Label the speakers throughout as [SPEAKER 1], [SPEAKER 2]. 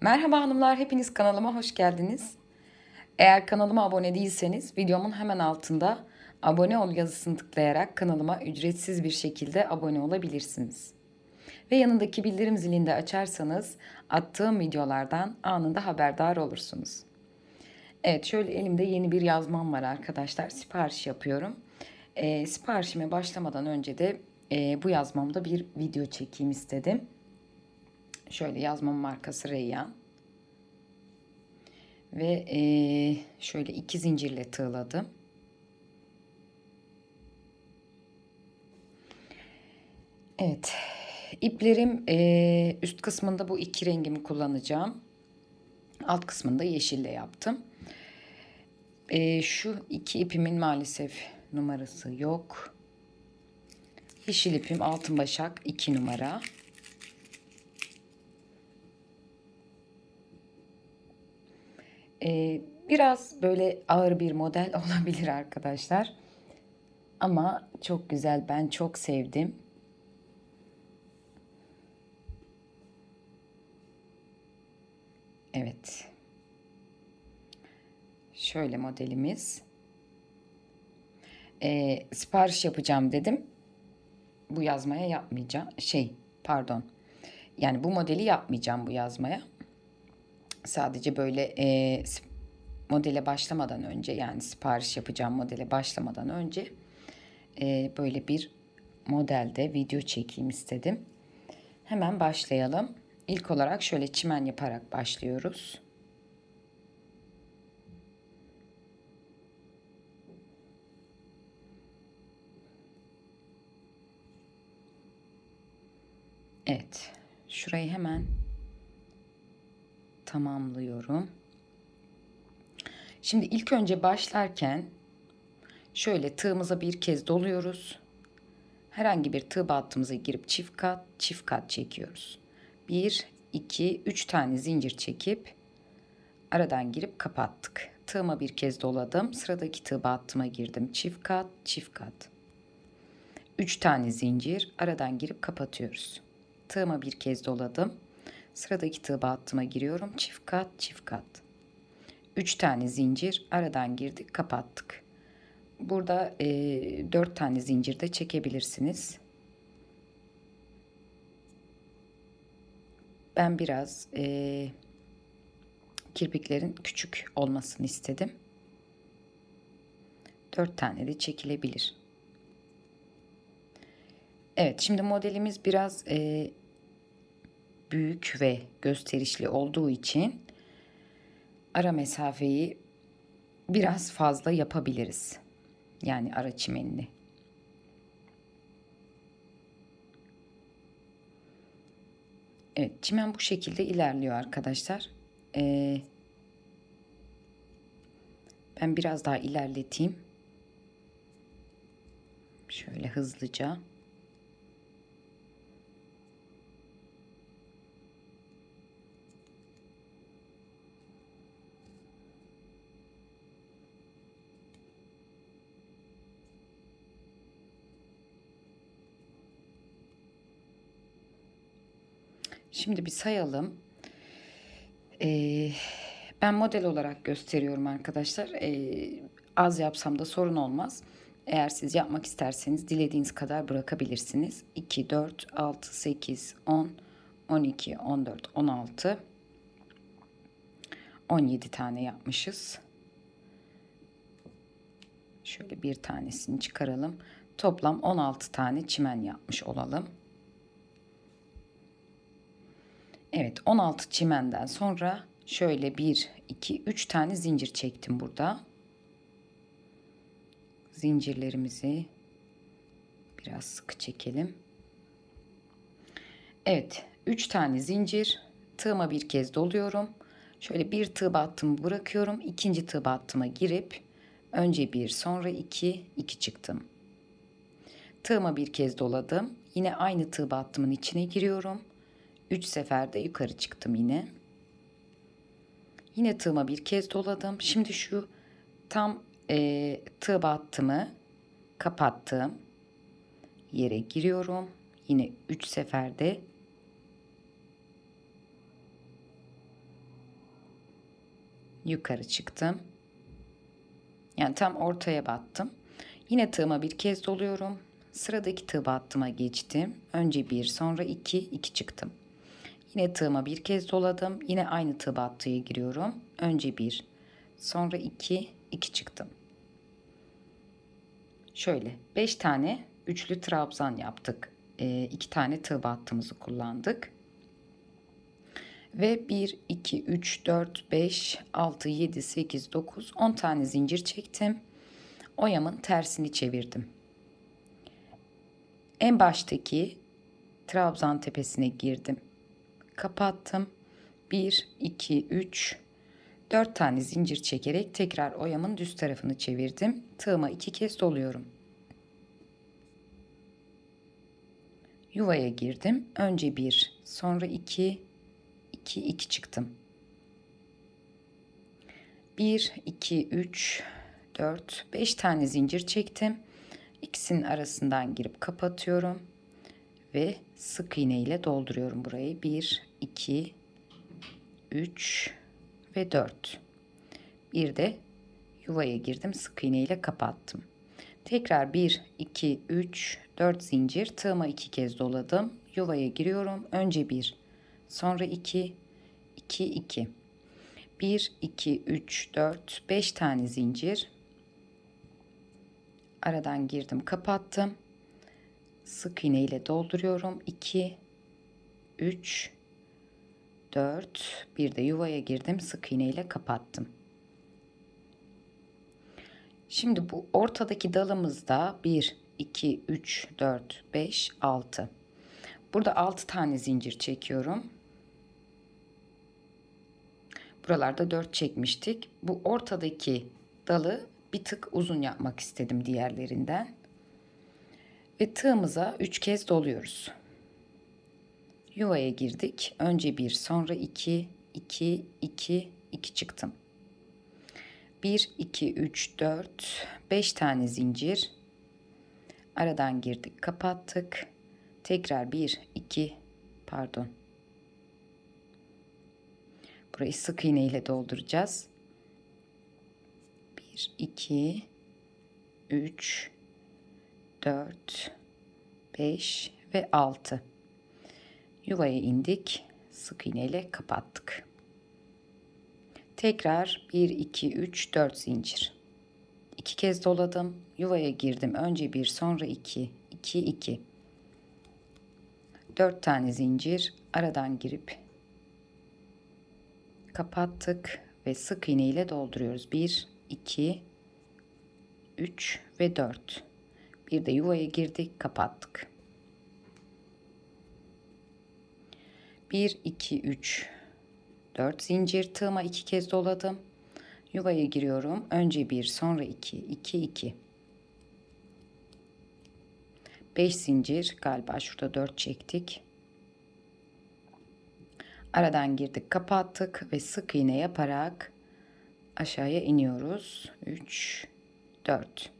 [SPEAKER 1] Merhaba hanımlar, hepiniz kanalıma hoş geldiniz. Eğer kanalıma abone değilseniz videomun hemen altında abone ol yazısını tıklayarak kanalıma ücretsiz bir şekilde abone olabilirsiniz. Ve yanındaki bildirim zilini de açarsanız attığım videolardan anında haberdar olursunuz. Evet şöyle elimde yeni bir yazmam var arkadaşlar. Sipariş yapıyorum. E, siparişime başlamadan önce de e, bu yazmamda bir video çekeyim istedim. Şöyle yazmam markası Reyyan. Ve e, şöyle iki zincirle tığladım. Evet. İplerim e, üst kısmında bu iki rengimi kullanacağım. Alt kısmında yeşille yaptım. E, şu iki ipimin maalesef numarası yok. Yeşil ipim altın başak 2 numara. Ee, biraz böyle ağır bir model olabilir arkadaşlar. Ama çok güzel. Ben çok sevdim. Evet. Şöyle modelimiz. Ee, sipariş yapacağım dedim. Bu yazmaya yapmayacağım. Şey, pardon. Yani bu modeli yapmayacağım bu yazmaya. Sadece böyle e, modele başlamadan önce yani sipariş yapacağım modele başlamadan önce e, böyle bir modelde video çekeyim istedim. Hemen başlayalım. İlk olarak şöyle çimen yaparak başlıyoruz. Evet. Şurayı hemen tamamlıyorum. Şimdi ilk önce başlarken şöyle tığımıza bir kez doluyoruz. Herhangi bir tığ battığımıza girip çift kat, çift kat çekiyoruz. 1, 2, 3 tane zincir çekip aradan girip kapattık. Tığıma bir kez doladım. Sıradaki tığ battıma girdim. Çift kat, çift kat. 3 tane zincir aradan girip kapatıyoruz. Tığıma bir kez doladım. Sıradaki tığ battıma giriyorum. Çift kat, çift kat. 3 tane zincir aradan girdik, kapattık. Burada e, 4 tane zincir de çekebilirsiniz. Ben biraz e, kirpiklerin küçük olmasını istedim. 4 tane de çekilebilir. Evet şimdi modelimiz biraz e, büyük ve gösterişli olduğu için ara mesafeyi biraz fazla yapabiliriz. Yani ara çimenini. Evet çimen bu şekilde ilerliyor arkadaşlar. Ee, ben biraz daha ilerleteyim. Şöyle hızlıca. Şimdi bir sayalım. Ee, ben model olarak gösteriyorum arkadaşlar. Ee, az yapsam da sorun olmaz. Eğer siz yapmak isterseniz dilediğiniz kadar bırakabilirsiniz. 2, 4, 6, 8, 10, 12, 14, 16, 17 tane yapmışız. Şöyle bir tanesini çıkaralım. Toplam 16 tane çimen yapmış olalım. Evet 16 çimenden sonra şöyle 1, 2, 3 tane zincir çektim burada. Zincirlerimizi biraz sıkı çekelim. Evet 3 tane zincir tığıma bir kez doluyorum. Şöyle bir tığ battımı bırakıyorum. ikinci tığ battıma girip önce bir sonra iki, iki çıktım. Tığıma bir kez doladım. Yine aynı tığ battımın içine giriyorum. 3 seferde yukarı çıktım yine. Yine tığıma bir kez doladım. Şimdi şu tam e, tığ battımı kapattım. Yere giriyorum. Yine 3 seferde yukarı çıktım. Yani tam ortaya battım. Yine tığıma bir kez doluyorum. Sıradaki tığ battıma geçtim. Önce bir, sonra iki, iki çıktım. Yine tığıma bir kez doladım. Yine aynı tığ battıya giriyorum. Önce bir, sonra iki, iki çıktım. Şöyle 5 tane üçlü trabzan yaptık. 2 tane tığ battığımızı kullandık. Ve 1, 2, 3, 4, 5, 6, 7, 8, 9, 10 tane zincir çektim. Oyamın tersini çevirdim. En baştaki trabzan tepesine girdim. Kapattım. 1, 2, 3, 4 tane zincir çekerek tekrar oyamın düz tarafını çevirdim. Tığıma iki kez doluyorum. Yuvaya girdim. Önce bir, sonra iki, iki, iki çıktım. Bir, iki, üç, dört, beş tane zincir çektim. İkisinin arasından girip kapatıyorum ve sık iğne ile dolduruyorum burayı. Bir, iki, üç ve 4. Bir de yuvaya girdim. Sık iğne ile kapattım. Tekrar 1, 2, 3, 4 zincir. Tığıma 2 kez doladım. Yuvaya giriyorum. Önce 1, sonra 2, 2, 2. 1, 2, 3, 4, 5 tane zincir. Aradan girdim, kapattım. Sık iğne ile dolduruyorum. 2, 3, 4 bir de yuvaya girdim sık iğne ile kapattım. Şimdi bu ortadaki dalımızda 1 2 3 4 5 6. Burada 6 tane zincir çekiyorum. Buralarda 4 çekmiştik. Bu ortadaki dalı bir tık uzun yapmak istedim diğerlerinden. Ve tığımıza 3 kez doluyoruz yuvaya girdik. Önce bir, sonra iki, iki, iki, iki çıktım. Bir, iki, üç, dört, beş tane zincir. Aradan girdik, kapattık. Tekrar bir, iki, pardon. Burayı sık iğne ile dolduracağız. Bir, iki, üç, dört, beş ve altı. Yuvaya indik. Sık iğne ile kapattık. Tekrar 1 2 3 4 zincir. İki kez doladım. Yuvaya girdim. Önce bir, sonra iki, iki, iki. Dört tane zincir aradan girip kapattık ve sık iğne ile dolduruyoruz. 1 2 3 ve 4. Bir de yuvaya girdik, kapattık. 1 2 3 4 zincir tığıma iki kez doladım. Yuvaya giriyorum. Önce 1, sonra 2, 2 2. 5 zincir galiba şurada 4 çektik. Aradan girdik, kapattık ve sık iğne yaparak aşağıya iniyoruz. 3 4.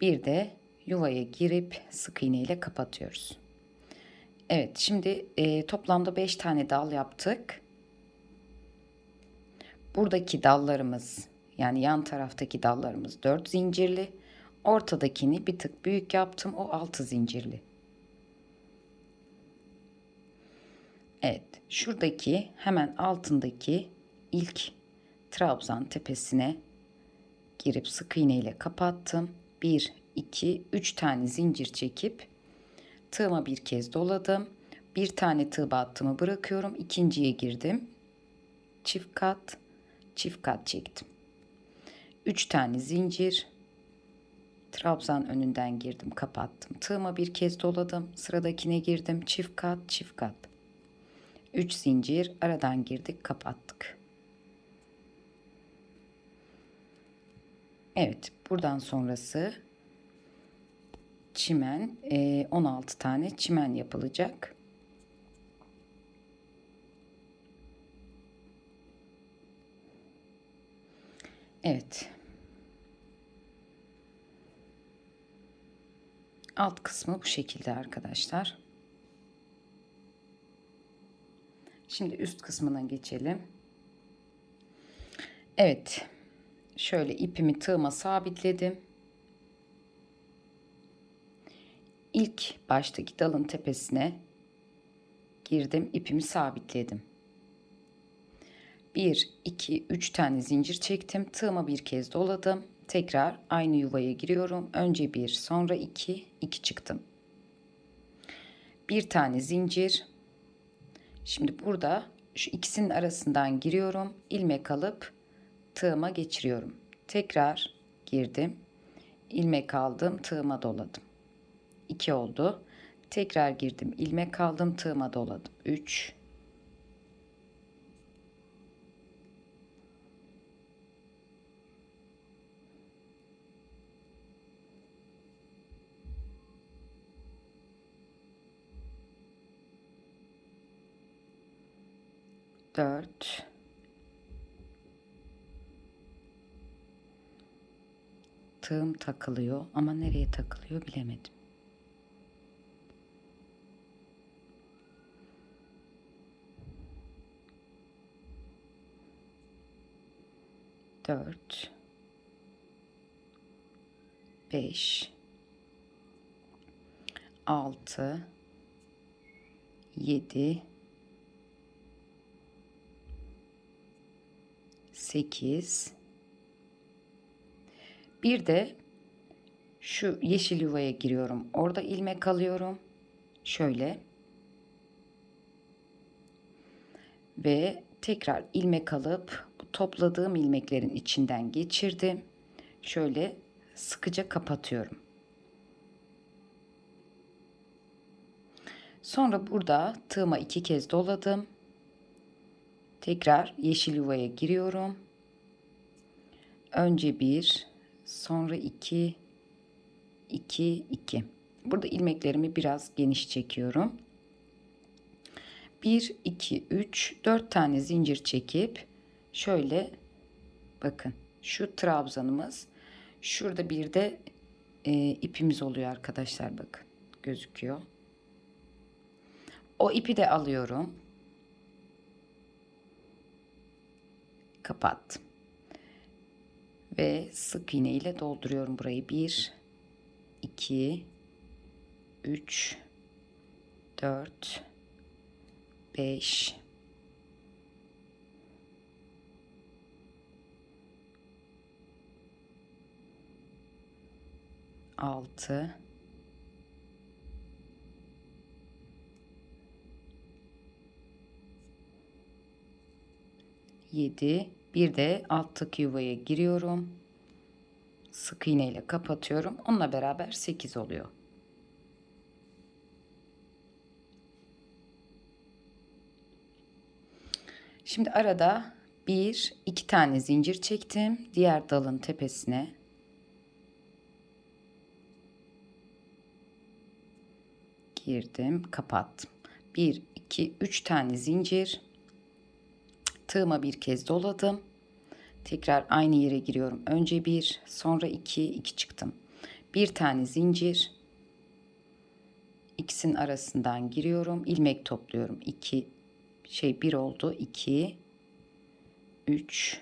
[SPEAKER 1] Bir de yuvaya girip sık iğne ile kapatıyoruz. Evet şimdi e, toplamda 5 tane dal yaptık. Buradaki dallarımız yani yan taraftaki dallarımız 4 zincirli. Ortadakini bir tık büyük yaptım. O 6 zincirli. Evet şuradaki hemen altındaki ilk trabzan tepesine girip sık iğne ile kapattım. 1, 2, 3 tane zincir çekip Tığıma bir kez doladım. Bir tane tığ battımı bırakıyorum. İkinciye girdim. Çift kat, çift kat çektim. Üç tane zincir. Trabzan önünden girdim, kapattım. Tığıma bir kez doladım. Sıradakine girdim. Çift kat, çift kat. Üç zincir aradan girdik, kapattık. Evet, buradan sonrası çimen 16 e, tane çimen yapılacak. Evet. Alt kısmı bu şekilde arkadaşlar. Şimdi üst kısmına geçelim. Evet. Şöyle ipimi tığıma sabitledim. İlk baştaki dalın tepesine girdim, ipimi sabitledim. 1 2 3 tane zincir çektim. Tığıma bir kez doladım. Tekrar aynı yuvaya giriyorum. Önce bir, sonra iki, iki çıktım. Bir tane zincir. Şimdi burada şu ikisinin arasından giriyorum. ilmek alıp tığıma geçiriyorum. Tekrar girdim. ilmek aldım, tığıma doladım. 2 oldu. Tekrar girdim, ilmek aldım, tığıma doladım. 3 4 Tığım takılıyor ama nereye takılıyor bilemedim. Dört beş altı yedi 8 bir de şu yeşil yuvaya giriyorum. Orada ilmek alıyorum. Şöyle. Ve tekrar ilmek alıp topladığım ilmeklerin içinden geçirdim. Şöyle sıkıca kapatıyorum. Sonra burada tığıma iki kez doladım. Tekrar yeşil yuvaya giriyorum. Önce bir, sonra iki, iki, iki. Burada ilmeklerimi biraz geniş çekiyorum. Bir, iki, üç, dört tane zincir çekip şöyle bakın şu trabzanımız şurada bir de e, ipimiz oluyor arkadaşlar bakın gözüküyor. O ipi de alıyorum. kapattım. Ve sık iğne ile dolduruyorum burayı. 1 2 3 4 5 6 7 bir de alttaki yuvaya giriyorum. Sık iğne ile kapatıyorum. Onunla beraber 8 oluyor. Şimdi arada bir, iki tane zincir çektim. Diğer dalın tepesine. Girdim, kapattım. Bir, iki, üç tane zincir. Tığıma bir kez doladım. Tekrar aynı yere giriyorum. Önce bir, sonra iki, iki çıktım. Bir tane zincir. İkisinin arasından giriyorum. ilmek topluyorum. İki, şey bir oldu. İki, üç,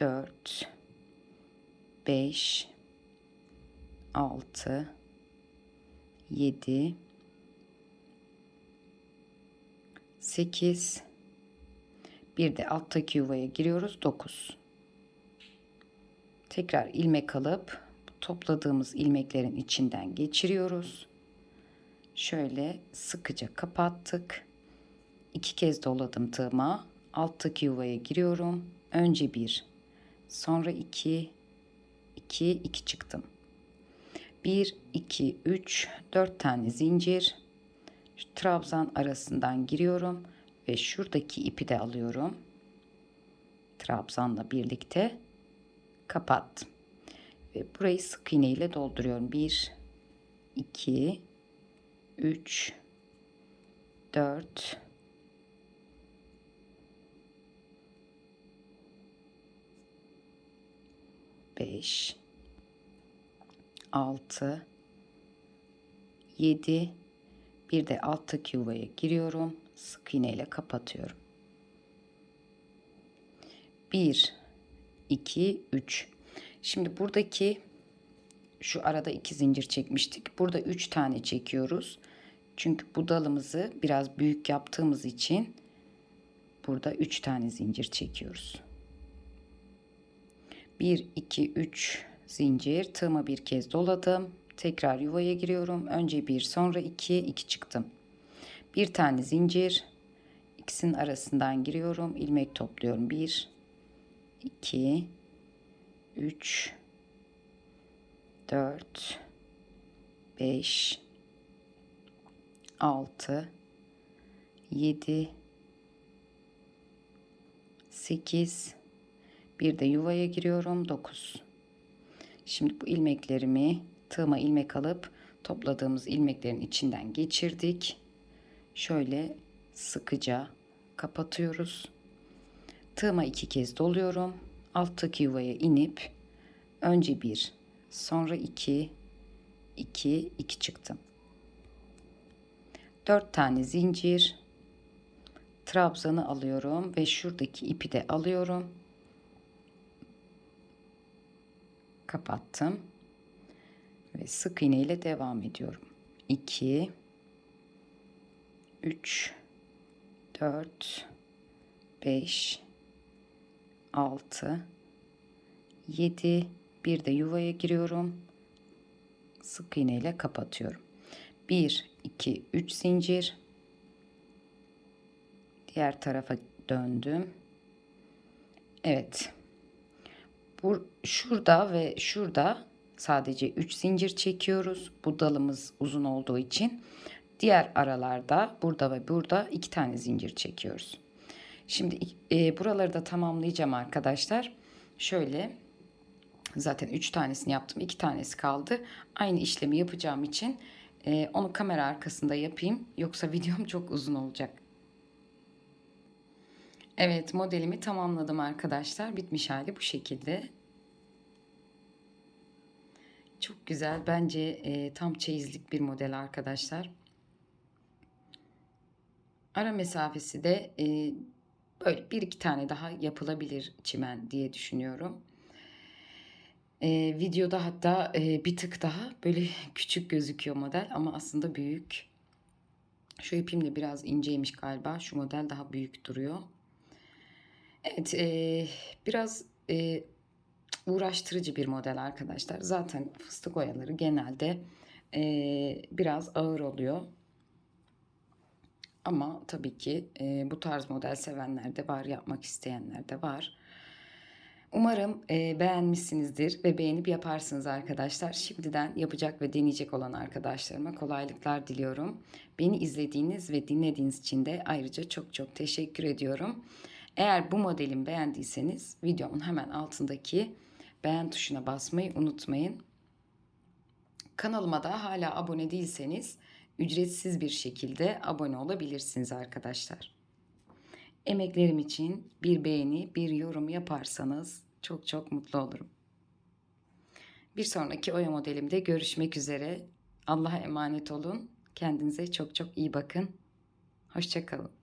[SPEAKER 1] dört, beş, altı, yedi. 8 bir de alttaki yuvaya giriyoruz. 9 tekrar ilmek alıp topladığımız ilmeklerin içinden geçiriyoruz. Şöyle sıkıca kapattık. İki kez doladım tığıma. Alttaki yuvaya giriyorum. Önce bir sonra iki iki iki çıktım 1 2 3 4 tane zincir trabzan arasından giriyorum ve şuradaki ipi de alıyorum. Trabzanla birlikte kapattım. Ve burayı sık iğne ile dolduruyorum. 1 2 3 4 5 6 7 bir de alttaki yuvaya giriyorum. Sık iğne ile kapatıyorum. 1 2 3 şimdi buradaki şu arada iki zincir çekmiştik burada 3 tane çekiyoruz çünkü bu dalımızı biraz büyük yaptığımız için burada 3 tane zincir çekiyoruz 1 2 3 zincir tığıma bir kez doladım. Tekrar yuvaya giriyorum. Önce bir sonra 2 2 çıktım. Bir tane zincir. İkisinin arasından giriyorum. İlmek topluyorum. 1 2 3 4 5 6 7 8 bir de yuvaya giriyorum. 9 şimdi bu ilmeklerimi tığıma ilmek alıp topladığımız ilmeklerin içinden geçirdik. Şöyle sıkıca kapatıyoruz. Tığıma iki kez doluyorum. Alttaki yuvaya inip önce bir sonra iki iki iki çıktım dört tane zincir. Trabzanı alıyorum ve şuradaki ipi de alıyorum kapattım. Ve sık iğne ile devam ediyorum. 2 3 4 5 6 7 bir de yuvaya giriyorum. Sık iğne ile kapatıyorum. 1 2 3 zincir. Diğer tarafa döndüm. Evet bu şurada ve şurada sadece 3 zincir çekiyoruz bu dalımız uzun olduğu için diğer aralarda burada ve burada iki tane zincir çekiyoruz Şimdi e, buraları da tamamlayacağım arkadaşlar. Şöyle zaten 3 tanesini yaptım. 2 tanesi kaldı. Aynı işlemi yapacağım için e, onu kamera arkasında yapayım. Yoksa videom çok uzun olacak. Evet modelimi tamamladım arkadaşlar. Bitmiş hali bu şekilde. Çok güzel. Bence e, tam çeyizlik bir model arkadaşlar. Ara mesafesi de e, Böyle bir iki tane daha yapılabilir çimen diye düşünüyorum. Ee, videoda hatta e, bir tık daha böyle küçük gözüküyor model ama aslında büyük. Şu ipim de biraz inceymiş galiba. Şu model daha büyük duruyor. Evet e, biraz e, uğraştırıcı bir model arkadaşlar. Zaten fıstık oyaları genelde e, biraz ağır oluyor. Ama tabii ki e, bu tarz model sevenler de var, yapmak isteyenler de var. Umarım e, beğenmişsinizdir ve beğenip yaparsınız arkadaşlar. Şimdiden yapacak ve deneyecek olan arkadaşlarıma kolaylıklar diliyorum. Beni izlediğiniz ve dinlediğiniz için de ayrıca çok çok teşekkür ediyorum. Eğer bu modelimi beğendiyseniz videomun hemen altındaki beğen tuşuna basmayı unutmayın. Kanalıma da hala abone değilseniz ücretsiz bir şekilde abone olabilirsiniz arkadaşlar. Emeklerim için bir beğeni, bir yorum yaparsanız çok çok mutlu olurum. Bir sonraki oya modelimde görüşmek üzere. Allah'a emanet olun. Kendinize çok çok iyi bakın. Hoşçakalın.